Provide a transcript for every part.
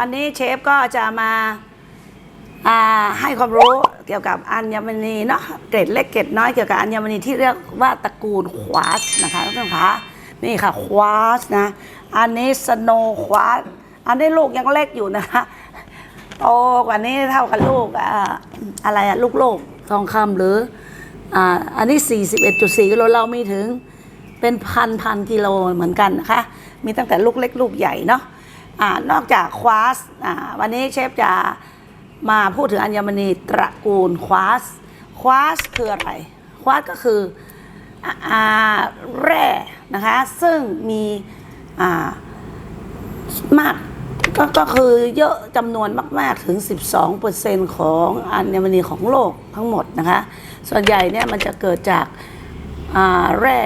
วันนี้เชฟก็จะมาให้ความรู้เกี่ยวกับอัญมณีเนาะเกรดเล็กเกรดน้อยเกี่ยวกับอัญมณีที่เรียกว่าตระกูลควาสนะคะทุกท่านคะนี่ค่ะควาสนะอันนี้สโนควาสอันนี้ลูกยังเล็กอยู่นะคะโตกว่านี้เท่ากับลูกอ่าอะไรอะลูกโลกทองคำหรืออ่าอันนี้ 41.4กิโลเรามีถึงเป็นพันพันกิโลเหมือนกันนะคะมีตั้งแต่ลูกเล็กลูกใหญ่เนาะ อนอกจากควาสวันนี้เชฟจะมาพูดถึงอัญมณีตระกูลควาส ควาสคืออะไร ควาสก็คืออแร่นะคะ ซึ่งมีมากก็ก็คือเยอะจำนวนมาก ๆ ถึง 12%ของอัญมณีของโลกทั้งหมดนะคะ ส่วนใหญ่เนี่ยมันจะเกิดจากาแร่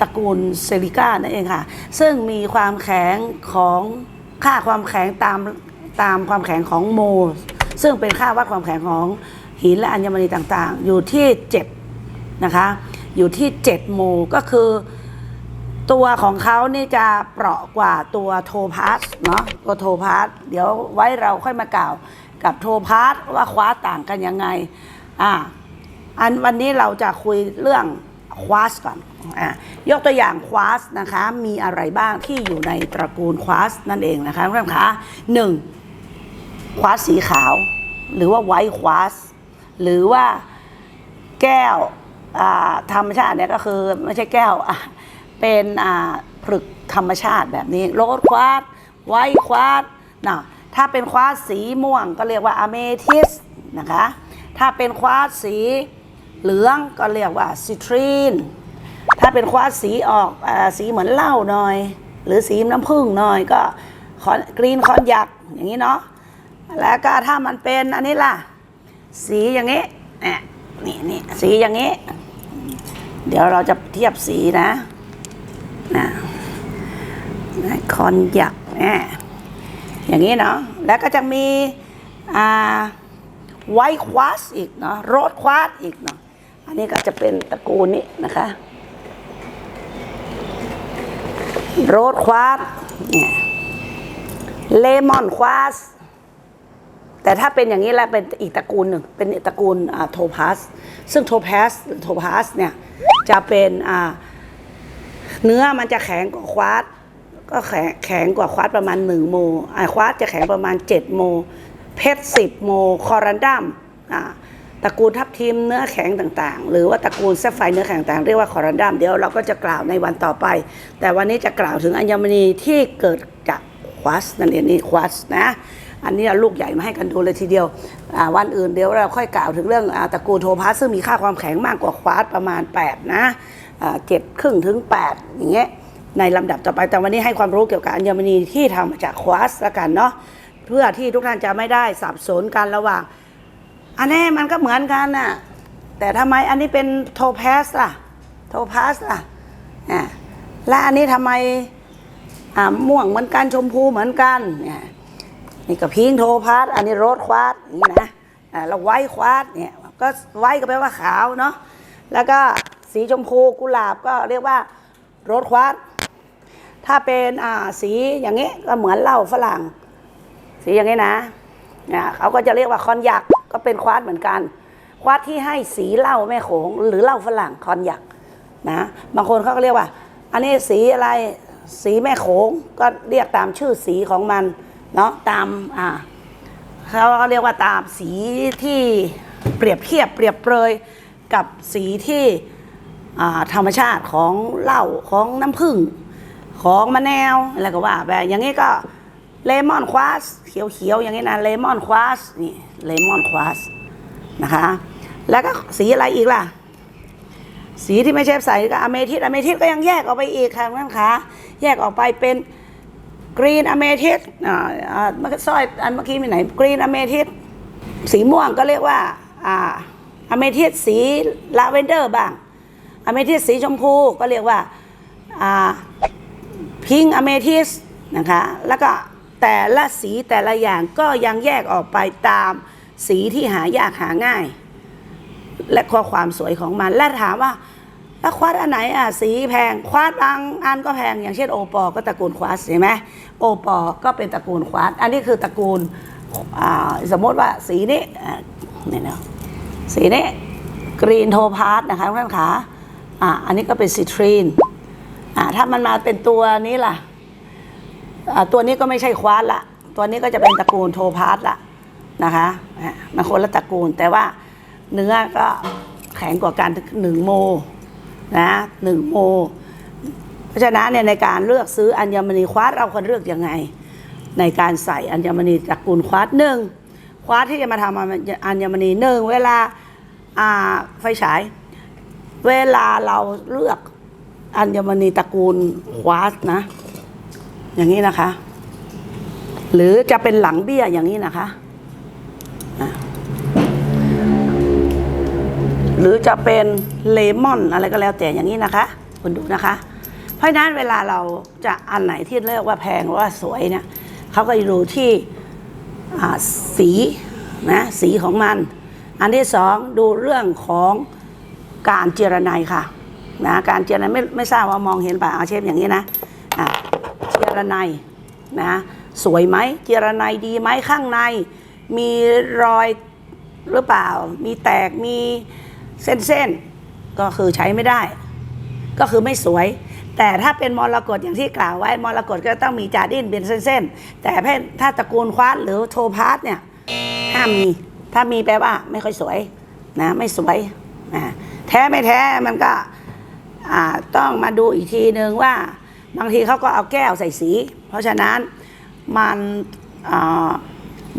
ตระกูลเซลิก้านั่นเองค่ะ ซึ่งมีความแข็งของ ค่าความแข็งตามตามความแข็งของโม ซึ่งเป็นค่าวัดความแข็งของหินและอัญมณีต่างๆ อยู่ที่7นะคะอยู่ที่ 7 โมก็คือ ตัวของเขานี่จะเปราะกว่าตัวโทพาสเนาะตัวโทพาสเดี๋ยวไว้เราค่อยมากล่าวกับโทพาสว่าคว้าต่างกันยังไงอ่าอันวันนี้เราจะคุยเรื่อง ควาสก่อนอ่ายกตัวอย่างควาสนะคะมีอะไรบ้างที่อยู่ในตระกูลควาสนั่นเองนะคะท่านผู้ชมคะหนึ่งควาสสีขาว หรือว่าไวท์ควาสหรือว่าแก้วธรรมชาติเนี่ยก็คือไม่ใช่แก้วเป็นผลึกธรรมชาติแบบนี้โรสควาสไวท์ควาสนะถ้าเป็นควาสสีม่วงก็เรียกว่าอะเมทิสนะคะถ้าเป็นควาสสี เหลืองก็เรียกว่าซิตรีน ถ้าเป็นควาสสีออกอสีเหมือนเหล้าหน่อย หรือสีน้ำผึ้งหน่อยก็กรีนคอนยักอย่างนี้เนาะแล้วก็ถ้ามันเป็นอันนี้ล่ะ สีอย่างนี้นี่นี่นสีอย่างนี้ เดี๋ยวเราจะเทียบสีนะนะนะคอนยักนี่อย่างนี้เนาะแล้วก็จะมีอ่าไวท์ควาสอีกเนาะโรสควาสอีกเนาะ อันนี้ก็จะเป็นตระกูลนี้นะคะโรสควาสเนี่ยเลมอนควาสแต่ถ้าเป็นอย่างนี้แล้วเป็นอีกตระกูลหนึ่งเป็นตระกูลโทพาสซึ่งโทพาสโทพาสเนี่ยจะเป็นเนื้อมันจะแข็งกว่าควาสก็แข็งแข็งกว่าควาสประมาณ1โมอ่าควาสจะแข็งประมาณ 7 โม เพชร10โม คอรันดัมอ่า ตระกูลทับทิมเนื้อแข็งต่างๆ หรือว่าตระกูลแซฟไฟเนื้อแข็งต่างเรียกว่าคอรันดัมเดี๋ยวเราก็จะกล่าวในวันต่อไป แต่วันนี้จะกล่าวถึงอัญมณีที่เกิดจากควาสนั่นเองนี่ควาสนะอันนี้เอาลูกใหญ่มาให้กันดูเลยทีเดียววันอื่นเดี๋ยวเราค่อยกล่าวถึงเรื่องอตระกูลโทพาสซึ่งมีค่าความแข็งมากกว่าควาสประมาณ 8 นะเจ็ดครึ่งถึง 8 อย่างเงี้ยในลำดับต่อไปแต่วันนี้ให้ความรู้เกี่ยวกับอัญมณีที่ทำมาจากควาสละกันเนาะเพื่อที่ทุกท่านจะไม่ได้สับสนกันระหว่าง อันนี้มันก็เหมือนกันน่ะ แต่ทำไมอันนี้เป็นโทพาสล่ะ โทพาสล่ะอ่าและอันนี้ทำไมอ่าม่วงเหมือนกันชมพูเหมือนกันเนี่ยนี่ก็พิงโทพาสอันนี้โรสควาสนี้นะอ่าแล้วไวควาสเนี่ยก็ไวก็แปลว่าขาวเนาะแล้วก็สีชมพูกุหลาบก็เรียกว่าโรสควาสถ้าเป็นอ่าสีอย่างนี้ก็เหมือนเหล้าฝรั่ง สีอย่างนี้นะนะเขาก็จะเรียกว่าคอนยัก ก็เป็นควาสเหมือนกัน ควาสที่ให้สีเหล้าแม่โขง หรือเหล้าฝรั่งคอนยักนะบางคนเขาก็เรียกว่า อันนี้สีอะไรสีแม่โขงก็เรียกตามชื่อสีของมันเนาะตามอ่าเขาเรียกว่าตามสีที่เปรียบเทียบเปรียบเปรยกับสีที่ธรรมชาติของเหล้าของน้ำผึ้งของมะนาวอะไรก็ว่าไปอย่างนี้ก็ เลมอนควาสเขียวๆอย่างนี้นะเลมอนควาสนี่เลมอนควาสนะคะ แล้วก็สีอะไรอีกล่ะ สีที่ไม่ใช่ใส่ก็อเมทิสอเมทิสก็ยังแยกออกไปอีกค่ะท่านคะแยกออกไปเป็นกรีนอเมทิสอ่าอ่าเมื่อกี้สร้อยอันเมื่อกี้มีไหนกรีนอเมทิสสีม่วงก็เรียกว่าอ่าอเมทิสสีลาเวนเดอร์บ้างอเมทิสสีชมพูก็เรียกว่าอ่าพิงอเมทิสนะคะแล้วก็ แต่ละสีแต่ละอย่างก็ยังแยกออกไปตามสีที่หายากหาง่าย และข้อความสวยของมัน และถามว่าแล้วควาดอันไหนอะสีแพงควาดบางอันก็แพง อย่างเช่นโอปอ ก็ตระกูลควาสเห็นไหมโอปอ ก็เป็นตระกูลควาสอันนี้คือตระกูลสมมติว่าสีนี้เนี่ยนะสีนี้กรีนโทพาสนะคะท่านคะอ่าอันนี้ก็เป็นซิตรีนอ่าถ้ามันมาเป็นตัวนี้ล่ะ ตัวนี้ก็ไม่ใช่ควาสละ ตัวนี้ก็จะเป็นตระกูลโทพาสละนะคะอะมันคนละตระกูล แต่ว่าเนื้อก็แข็งกว่ากันถึงหนึ่งโมนะหนึ่งโม เพราะฉะนั้นเนี่ยในการเลือกซื้ออัญมณีควาดเราควรเลือกยังไง ในการใส่อัญมณีตระกูลควาดหนึ่งควาดที่จะมาทำอัญมณีหนึ่งเวลาอ่าไฟฉาย เวลาเราเลือกอัญมณีตระกูลควาสนะ อย่างนี้นะคะ หรือจะเป็นหลังเบี้ยอย่างนี้นะคะ หรือจะเป็นเลมอนอะไรก็แล้วแต่อย่างนี้นะคะคุณดูนะคะ เพราะฉะนั้นเวลาเราจะอันไหนที่เรียกว่าแพงหรือว่าสวยเนี่ยเขาก็จะดูที่สีนะสีของมัน อันที่สองดูเรื่องของการเจรไนค่ะนะการเจรไนไม่ไม่ทราบว่ามองเห็นป่ะอาเชฟอย่างนี้นะอะ รไนยนะสวยไหมเจรไนยดีไหมข้างใน มีรอยหรือเปล่า มีแตกมีเส้นๆ ก็คือใช้ไม่ได้ ก็คือไม่สวย แต่ถ้าเป็นมรกตอย่างที่กล่าวไว้มรกตก็ต้องมีจาดิ้นเป็นเส้นๆ แต่ถ้าตระกูลควาดหรือโทพาสเนี่ยห้ามมี ถ้ามีแปลว่าไม่ค่อยสวยนะไม่สวยนะแท้ไม่แท้มันก็ต้องมาดูอีกทีนึงว่า บางทีเขาก็เอาแก้วใส่สี เพราะฉะนั้นมัน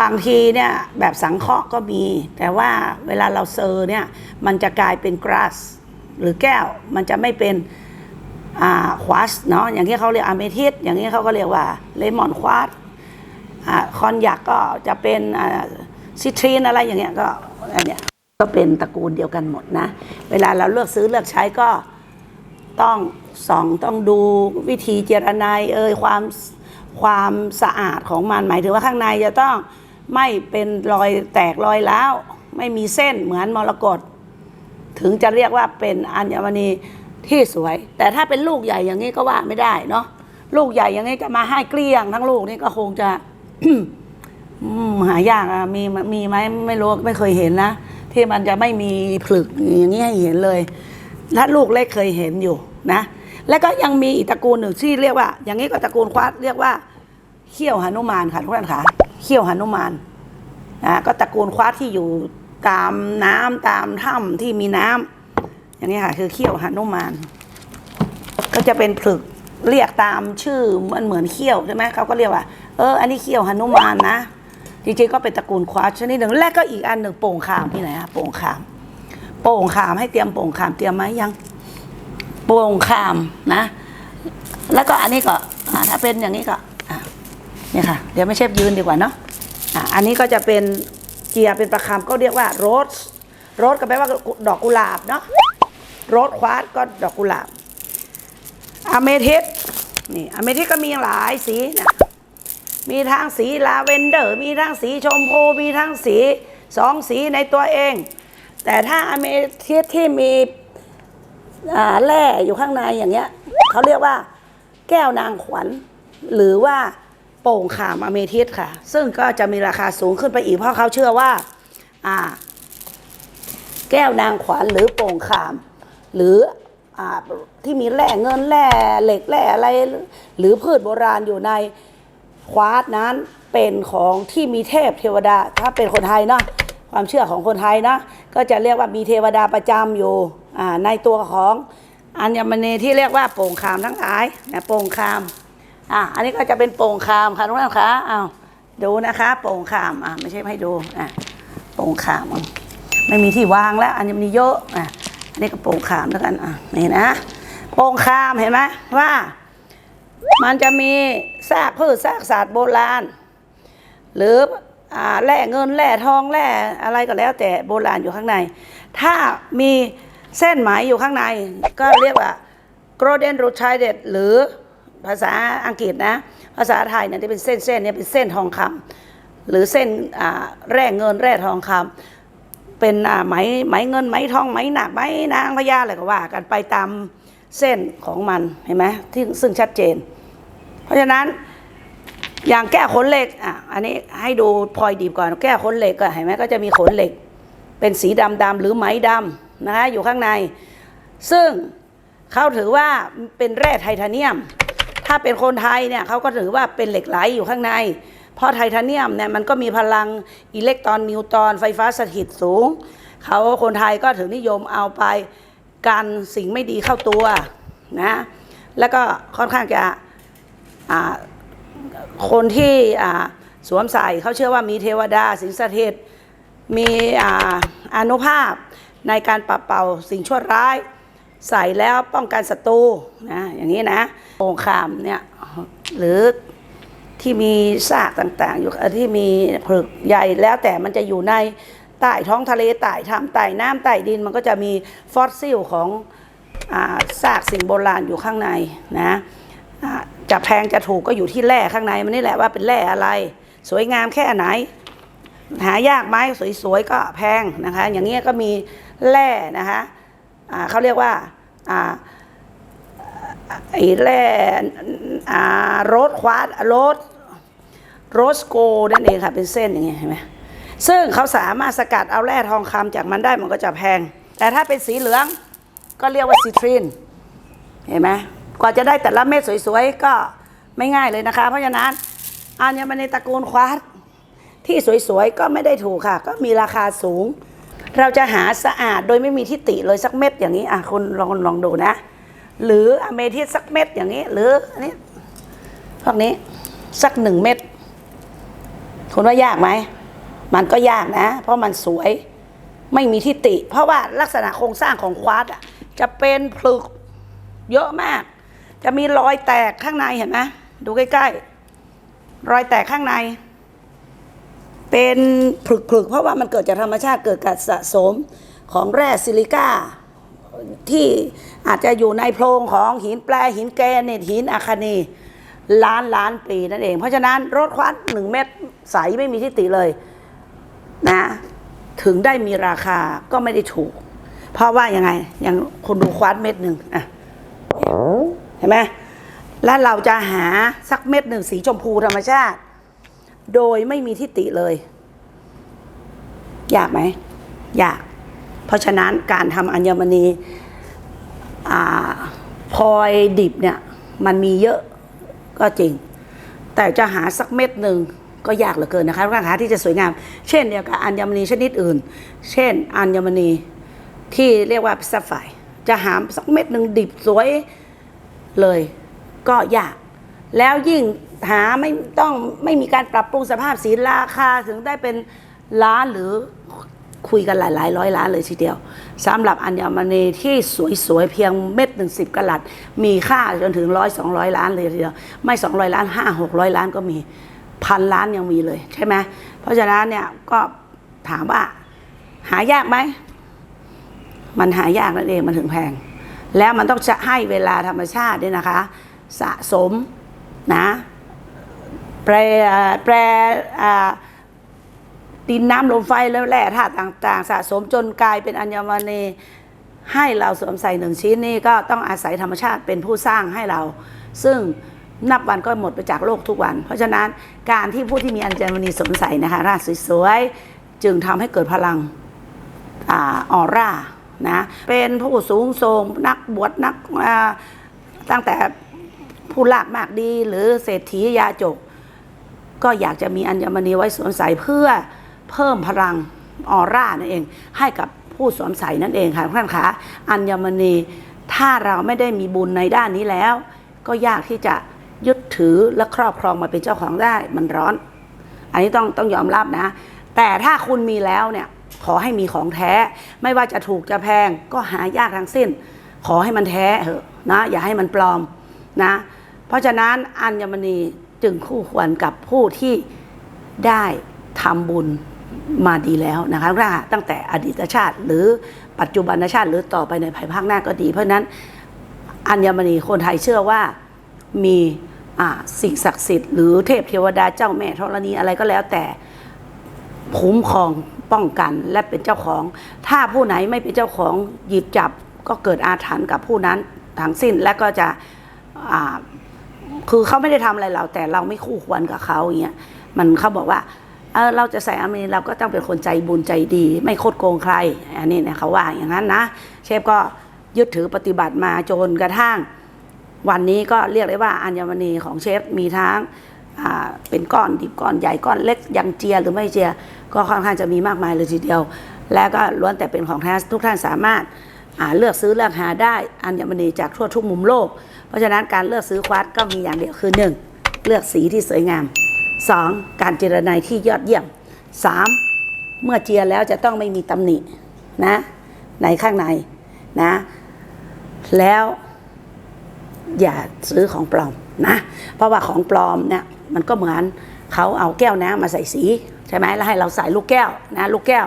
บางทีเนี่ยแบบสังเคราะห์ก็มี แต่ว่าเวลาเราเซอร์เนี่ยมันจะกลายเป็นกราสหรือแก้วมันจะไม่เป็นควาสเนาะอย่างที่เขาเรียกอะเมทิสอย่างนี้เขาก็เรียกว่าเลมอนควาสคอนยักก็จะเป็นซิตรีนอะไรอย่างเงี้ยก็อันเนี้ยก็เป็นตระกูลเดียวกันหมดนะ เวลาเราเลือกซื้อเลือกใช้ก็ต้อง ส่องต้องดูวิธีเจรนายเอ่ยความความสะอาดของมันหมายถึงว่าข้างในจะต้องไม่เป็นรอยแตกรอยร้ว ไม่มีเส้นเหมือนมรกตถึงจะเรียกว่าเป็นอัญมณีที่สวย แต่ถ้าเป็นลูกใหญ่อย่างนี้ก็ว่าไม่ได้เนาะลูกใหญ่อย่างนี้จะมาให้เกลี้ยงทั้งลูกนี่ก็คงจะหายากอะมีมีไหมไม่รู้ไม่เคยเห็นนะที่มันจะไม่มีผลึกอย่างนี้ให้เห็นเลยถ้าลูกเล็กเคยเห็นอยู่นะ แล้วก็ยังมีอีกตระกูลหนึ่งที่เรียกว่า อย่างนี้ก็ตระกูลควาดเรียกว่าเขี้ยวหนุมานค่ะทุกท่านค่ะเขี้ยวหนุมานนะก็ตระกูลควาดที่อยู่ตามน้ำตามถ้ำที่มีน้ำอย่างนี้ค่ะคือเขี้ยวหนุมาน ก็จะเป็นผลึกเรียกตามชื่อมันเหมือนเขี้ยวใช่ไหมเขาก็เรียกว่า เออ อันนี้เขี้ยวหนุมานนะจริงๆก็เป็นตระกูลควาชนิดหนึ่งและก็อีกอันหนึ่งโป่งขามที่ไหนอะโป่งขาม โป่งขามให้เตรียมโป่งขามเตรียมไหมยัง โป่งขามนะ แล้วก็อันนี้ก็ถ้าเป็นอย่างนี้ก็เนี่ยค่ะ เดี๋ยวไม่เชฟยืนดีกว่าเนาะอ,ะอันนี้ก็จะเป็นเจียเป็นประคำก็เรียกว่าโรสโรสก็แปลว่าดอกกุหลาบเนาะโรสควาดก็ดอกกุหลาบอะเมทิสนี่อะเมทิสก็มีหลายสีนะมีทั้งสีลาเวนเดอร์ มีทั้งสีชมพู มีทั้งสีสองสีในตัวเอง แต่ถ้าอะเมทิสที่มี แร่อยู่ข้างในอย่างเงี้ยเขาเรียกว่าแก้วนางขวัญ หรือว่าโป่งขามอเมทิสค่ะ ซึ่งก็จะมีราคาสูงขึ้นไปอีกเพราะเขาเชื่อว่าอ่าแก้วนางขวัญหรือโป่งขาม หรืออาที่มีแร่เงินแร่เหล็กแร่อะไร หรือพืชโบราณอยู่ในควาดนั้นเป็นของที่มีเทพเทวดา ถ้าเป็นคนไทยเนาะความเชื่อของคนไทยนะ ก็จะเรียกว่ามีเทวดาประจำอยู่ ในตัวของอัญมณีที่เรียกว่าโป่งขามทั้งหลายนะโป่งขามอะอันนี้ก็จะเป็นโป่งขามค่ะทุกท่านคะอ้าวดูนะคะ โป่งขามอะไม่ใช่ให้ดูอะโป่งขามไม่มีที่วางแล้วอันนี้มันเยอะอะอันนี้ก็โป่งขามแล้วกันอะนี่นะโป่งขามเห็นไหมว่า มันจะมีซากพืชซากสัตว์โบราณ หรืออ่าแร่เงินแร่ทองแร่อะไรก็แล้ว แต่โบราณอยู่ข้างใน ถ้ามี เส้นไหมอยู่ข้างใน ก็เรียกว่า golden r o d c h i d e หรือภาษาอังกฤษนะ ภาษาไทยเนี่ยที่เป็นเส้นเส้นเนี่ยเป็นเส้นทองคำหรือเส้นแร่เงินแร่ทองคำเป็นไหมไหมเงินไหมทองไหมหนักไหมนางพญาอะไรก็ว่า กันไปตามเส้นของมันเห็นไหมที่ซึ่งชัดเจน เพราะฉะนั้นอย่างแก้ขนเหล็กอะอันนี้ให้ดูพลอยดีบก่อน แก้ขนเหล็กก็เห็นไหมก็จะมีขนเหล็ก เป็นสีดำดำหรือไหมดำ นะคะอยู่ข้างใน ซึ่งเขาถือว่าเป็นแร่ไทเทเนียม ถ้าเป็นคนไทยเนี่ยเขาก็ถือว่าเป็นเหล็กไหลอยู่ข้างใน เพราะไทเทเนียมเนี่ยมันก็มีพลังอิเล็กตรอนนิวตรอนไฟฟ้าสถิตสูง เขาคนไทยก็ถือนิยมเอาไปกันสิ่งไม่ดีเข้าตัวนะแล้วก็ค่อนข้างจะคนที่สวมใส่เขาเชื่อว่ามีเทวดาสิงสถิตมีออนุภาพ ในการปรับเป่าสิ่งชั่วร้าย ใส่แล้วป้องกันศัตรูนะอย่างนี้นะโองคามเนี่ยหรือที่มีซากต่างๆ อยู่ที่มีผลึกใหญ่แล้วแต่มันจะอยู่ในใต้ท้องทะเลใต้ถ้ำใต้น้ำใต้ดินมันก็จะมีฟอสซิลของซากสิ่งโบราณอยู่ข้างในนะจะแพงจะถูกก็อยู่ที่แร่ข้างในมันนี่แหละว่าเป็นแร่อะไร สวยงามแค่ไหน หายากไหมสวยๆก็แพงนะคะ อย่างเงี้ยก็มี แร่นะคะเขาเรียกว่าไอ้แร่โรสควาดโรสโรสโกนั่นเองค่ะเป็นเส้นอย่างเงี้ยเห็นไหมซึ่งเขาสามารถสกัดเอาแร่ทองคำจากมันได้มันก็จะแพง แต่ถ้าเป็นสีเหลืองก็เรียกว่าซิตรินเห็นไหมกว่าจะได้แต่ละเม็ดสวยๆ ก็ไม่ง่ายเลยนะคะ เพราะฉะนั้นอัญมณีตระกูลควาร์ตที่สวยๆ ก็ไม่ได้ถูกค่ะ ก็มีราคาสูง เราจะหาสะอาดโดยไม่มีทิฏฐิเลยสักเม็ดอย่างนี้อะคุณลองลองดูนะ หรืออเมทิสสักเม็ดอย่างนี้ หรืออันนี้พวกนี้สักหนึ่งเม็ดคุณว่ายากไหมมันก็ยากนะ เพราะมันสวยไม่มีทิฏฐิเพราะว่าลักษณะโครงสร้างของควาร์ตอะจะเป็นผลึกเยอะมาก จะมีรอยแตกข้างในเห็นไหมดูใกล้ๆ รอยแตกข้างใน เป็นผลึกๆ เพราะว่ามันเกิดจากธรรมชาติเกิดการสะสมของแร่ซิลิก้า ที่อาจจะอยู่ในโพรงของหินแปรหินแกรนิตหินอะคานีล้านล้านปีนั่นเอง เพราะฉะนั้นรถควัดหนึ่งเม็ดใสไม่มีทิฏฐิเลยนะถึงได้มีราคาก็ไม่ได้ถูก เพราะว่ายังไงอย่างคนดูควาดเม็ดหนึ่งอะเห็นไหมแล้วเราจะหาสักเม็ดหนึ่งสีชมพูธรรมชาติ โดยไม่มีทิฏฐิเลยยากไหมยาก เพราะฉะนั้นการทำอัญมณีอพลอยดิบเนี่ยมันมีเยอะก็จริง แต่จะหาสักเม็ดหนึ่งก็ยากเหลือเกินนะคะราคาที่จะสวยงาม เช่นเดียวกับอัญมณีชนิดอื่น เช่นอัญมณีที่เรียกว่าซัฟไฟจะหาสักเม็ดหนึ่งดิบสวยเลยก็ยาก แล้วยิ่ง หาไม่ต้องไม่มีการปรับปรุงสภาพสีราคาถึงได้เป็นล้านหรือคุยกันหลายหลายร้อยล้านเลยทีเดียวสำหรับอัญมณีที่สวยๆเพียงเม็ดหนึ่งสิบกลัด มีค่าจนถึงร้อยสองร้อยล้านเลยทีเดียวไม่สองร้อยล้านห้าหกร้อยล้านก็มีพันล้านยังมีเลยใช่ไหมเพราะฉะนั้นเนี่ยก็ถามว่าหายากไหม มันหายากนั่นเองมันถึงแพง แล้วมันต้องจะให้เวลาธรรมชาติด้วยนะคะ สะสมนะ แปรแปรดินน้ำลมไฟแล้วแร่ธาตุต่าง ๆ สะสมจนกลายเป็นอัญมณีให้เราสวมใส่หนึ่งชิ้นนี่ก็ต้องอาศัยธรรมชาติเป็นผู้สร้างให้เรา ซึ่งนับวันก็หมดไปจากโลกทุกวัน เพราะฉะนั้นการที่ผู้ที่มีอัญมณีสวมใส่นะคะร่างสวยๆจึงทำให้เกิดพลังออร่านะเป็นผู้สูงส่งนักบวชนักตั้งแต่ผู้ลาบมากดีหรือเศรษฐียาจก ก็อยากจะมีอัญมณีไว้สวมใส่เพื่อเพิ่มพลังออร่านั่นเอง ให้กับผู้สวมใส่นั่นเองค่ะท่านคะอัญมณีถ้าเราไม่ได้มีบุญในด้านนี้แล้ว ก็ยากที่จะยึดถือและครอบครองมาเป็นเจ้าของได้มันร้อน อันนี้ต้องต้องยอมรับนะ แต่ถ้าคุณมีแล้วเนี่ยขอให้มีของแท้ ไม่ว่าจะถูกจะแพงก็หายากทั้งสิ้น ขอให้มันแท้เถอะนะอย่าให้มันปลอมนะ เพราะฉะนั้นอัญมณี จึงคู่ควรกับผู้ที่ได้ทำบุญมาดีแล้วนะคะตั้งแต่อดีตชาติ หรือปัจจุบันชาติ หรือต่อไปในภายภาคหน้าก็ดี เพราะนั้นอัญมณีคนไทยเชื่อว่ามีสิ่งศักดิ์สิทธิ์หรือเทพเทวดาเจ้าแม่ธรณีอะไรก็แล้วแต่คุ้มครองป้องกันและเป็นเจ้าของ ถ้าผู้ไหนไม่เป็นเจ้าของหยิบจับก็เกิดอาถรรพ์กับผู้นั้นทั้งสิ้นและก็จะ คือเขาไม่ได้ทำอะไรเรา แต่เราไม่คู่ควรกับเขาอย่างเงี้ยมันเขาบอกว่าเออเราจะใส่อามีเราก็ต้องเป็นคนใจบุญใจดี ไม่โคดโกงใคร อันนี้เนี่ยเขาว่าอย่างนั้นนะ เชฟก็ยึดถือปฏิบัติมาจนกระทั่ง วันนี้ก็เรียกได้ว่าอัญมณีของเชฟมีทั้งเป็นก้อนดิบก้อนใหญ่ก้อนเล็กยังเจียหรือไม่เจีย ก็ค่อนข้างจะมีมากมายเลยทีเดียว และก็ล้วนแต่เป็นของแท้ทุกท่านสามารถาเลือกซื้อเลือกหาได้อัญมณีจากทั่วทุกมุมโลก ราะฉะนั้นการเลือกซื้อควาดก็มีอย่างเดียวคือ 1. เลือกสีที่สวยงาม 2. การเจรไนที่ยอดเยี่ยม 3. เมื่อเจียแล้วจะต้องไม่มีตำหนินะในข้างในนะ แล้วอย่าซื้อของปลอมนะ เพราะว่าของปลอมเนี่ยมันก็เหมือนเขาเอาแก้วน้ำมาใส่สีใช่ไหมแล้วให้เราใส่ลูกแก้วนะลูกแก้ว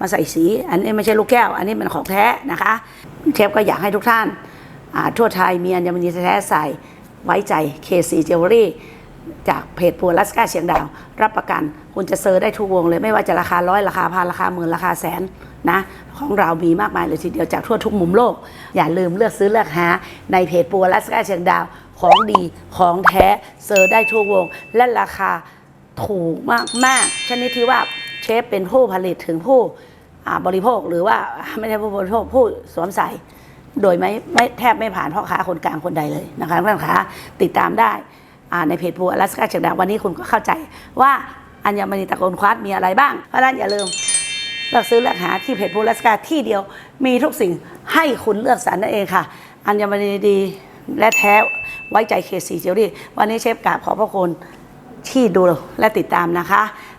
มาใส่สี อันนี้ไม่ใช่ลูกแก้ว อันนี้มันของแท้นะคะ เชฟก็อยากให้ทุกท่าน ทั่วไทยมีอัญมณีแท้ใส่ไว้ใจ KC Jewelry จากเพจปัวลัสกาเชียงดาว รับประกัน คุณจะเซอร์ได้ทุกวงเลยไม่ว่าจะราคาร้อยราคาพันราคาหมื่นราคาแสนนะของเรามีมากมายเลยทีเดียวจากทั่วทุกมุมโลก อย่าลืมเลือกซื้อเลือกหา ในเพจปัวลัสกาเชียงดาว ของดีของแท้เซอร์ได้ทุกวง และราคาถูกมากๆชนิดที่ว่าเชฟเป็นผู้ผลิตถึงผู้บริโภคหรือว่าไม่ใช่ผู้บริโภคผู้สวมใส่ โดยไม่ไม่แทบไม่ผ่านพ่อค้าคนกลางคนใดเลยนะคะท่านค้าติดตามได้ในเพจพัวอลาสกาเชียงดาววันนี้คุณก็เข้าใจว่าอัญมณีตะโกนควาดมีอะไรบ้าง เพราะนั้นอย่าลืมเลือกซื้อเลือกหาที่เพจพัวอลาสกาที่เดียวมีทุกสิ่งให้คุณเลือกสรรนั่นเองค่ะ อัญมณีดีและแท้ไว้ใจเคสีเจลลี่วันนี้เชฟกราบขอพระคุณที่ดูและติดตามนะคะ